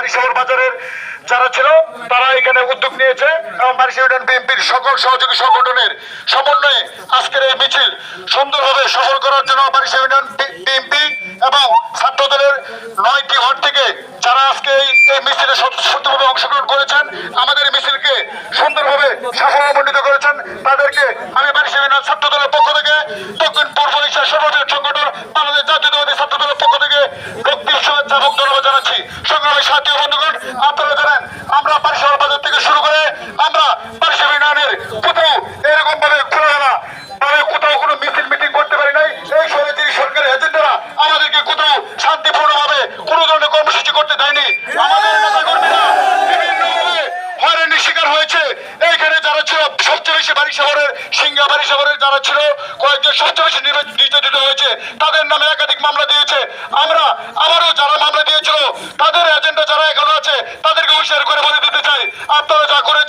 বারিশাবর বাজারের যারা ছিল, তারা এখানে উদ্যোগ নিয়েছে এবং বারিশাহ বিএনপির সকল সহযোগী সংগঠনের সমন্বয়ে আজকের এই মিছিল সুন্দরভাবে সফল করার জন্য বারিশাহ বিএনপি এবং ছাত্র দলের নয়টি ওয়ার্ড থেকে যারা আজকে এই এই মিছিলে সুন্দরভাবে অংশগ্রহণ করেছেন আমাদের এই মিছিলকে সুন্দরভাবে সাফল্যমণ্ডিত করেছেন তাদেরকে আমি বারিশা ইউনিয়ন ছাত্র দলের পক্ষ থেকে দক্ষিণ পূর্ব এশিয়ার সর্ববৃহৎ সংগঠন বাংলাদেশ জাতীয়তাবাদী ছাত্র দলের পক্ষ থেকে রক্তিম শুভেচ্ছা এবং ধন্যবাদ জানাচ্ছি সংগ্রামী সাথী বন্ধুগণ আপনারা জানেন আমরা বারিশাল বাজার থেকে শুরু করে আমরা বারিশাল ইউনিয়নের কোথাও এরকম ভাবে খোলামেলা ভাবে কোথাও কোনো মিছিল, মিটিং করতে পারি নাই। এই সমিতির সরকারের এজেন্ডারা আমাদেরকে কোথাও শান্তিপূর্ণভাবে কোনো ধরনের কর্মসূচি করতে দেয়নি। আমাদের নেতা কর্মীরা বিভিন্নভাবে হয়রানির শিকার হয়েছে। এইখানে যারা ছিল, সবচেয়ে বেশি বাড়ি শহরের, সিংহা বাড়ি শহরের যারা ছিল, কয়েকজন সবচেয়ে বেশি নির্যাতিত হয়েছে। তাদের নামে একাধিক মামলা দিয়েছে। আমরা আবারও যারা মামলা দিয়েছিল, তাদের এজেন্ডা আপনারা যা করেছেন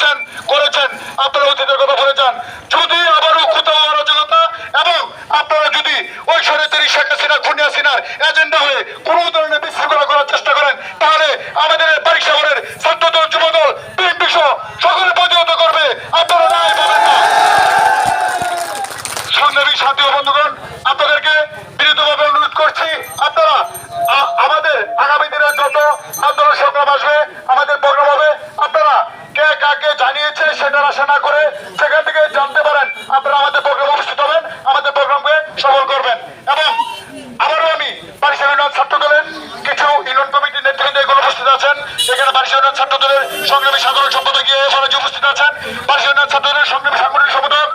আপনারা আমাদের প্রোগ্রাম উপস্থিত হবেন, আমাদের প্রোগ্রামকে সফল করবেন। এবং আবারও আমি বারিশাল ইউনিয়ন ছাত্র দলের কিছু ইউনিয়ন কমিটির নেতৃবৃন্দ এগুলো উপস্থিত আছেন। এখানে বারিশাল ইউনিয়ন ছাত্র দলের সংগ্রামী সাধারণ সম্পাদক গিয়ে উপস্থিত আছেন। বারিশাল ইউনিয়ন ছাত্র দলের সংগ্রামী সাংগঠনিক সম্পাদক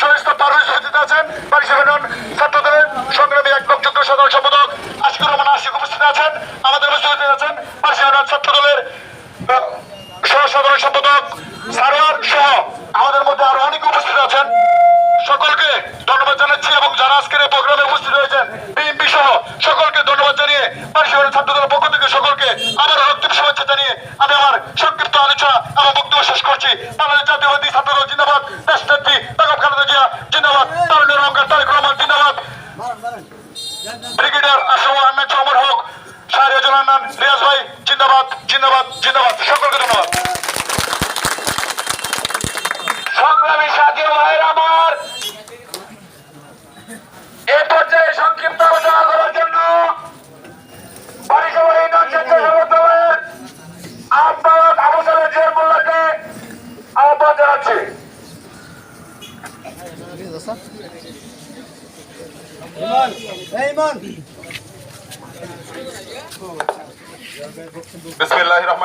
চল্লিশ তারুষ উপস্থিত আছেন বারিশাল ইউনিয়ন ছাত্র দলের সংগ্রামী এক যুগ্ম সাধারণ সম্পাদক আশিকুর রহমান আশিক উপস্থিত আছেন আমাদের উপস্থিত আছেন বারিশাল ইউনিয়ন ছাত্র দলের আহ, সহ সাধারণ সম্পাদক সারোয়ার সহ আমাদের মধ্যে আরও অনেকে উপস্থিত আছেন সকলকে ধন্যবাদ জানাচ্ছি এবং যারা আজকের এই প্রোগ্রামে উপস্থিত হয়েছেন বিএনপি সহ সকলকে ধন্যবাদ জানিয়ে পারিসরের ছাত্রদের পক্ষ থেকে সকলকে আবার রক্তিম শুভেচ্ছা জানিয়ে আমি আমার সংক্ষিপ্ত আলোচনা এবং বক্তব্য শেষ করছি বাংলাদেশ জাতীয়বাদী ছাত্রদল জিন্দাবাদ দেশ নেত্রী বেগম খালেদা জিয়া জিন্দাবাদ তারুণের অহংকার তারেক রহমান জিন্দাবাদ ব্রিগেডিয়ার আশরাফ আহমেদ চৌমর হোক শাহরিয়াজুল হান্নান রিয়াজ ভাই জিন্দাবাদ জিন্দাবাদ জিন্দাবাদ। সকলকে ধন্যবাদ। সংগ্রামী সাথী ভাইয়ের আমার। এ পর্যায়ে সংক্ষিপ্ত আলোচনা করার জন্য বারিশাবাড়ি ইউনিয়ন স্বেচ্ছাসেবক আহ্বায়ক আবু সালেহ জিয়ার মোল্লাকে আহ্বান জানাচ্ছি। বিসমিল্লাহির রহমানির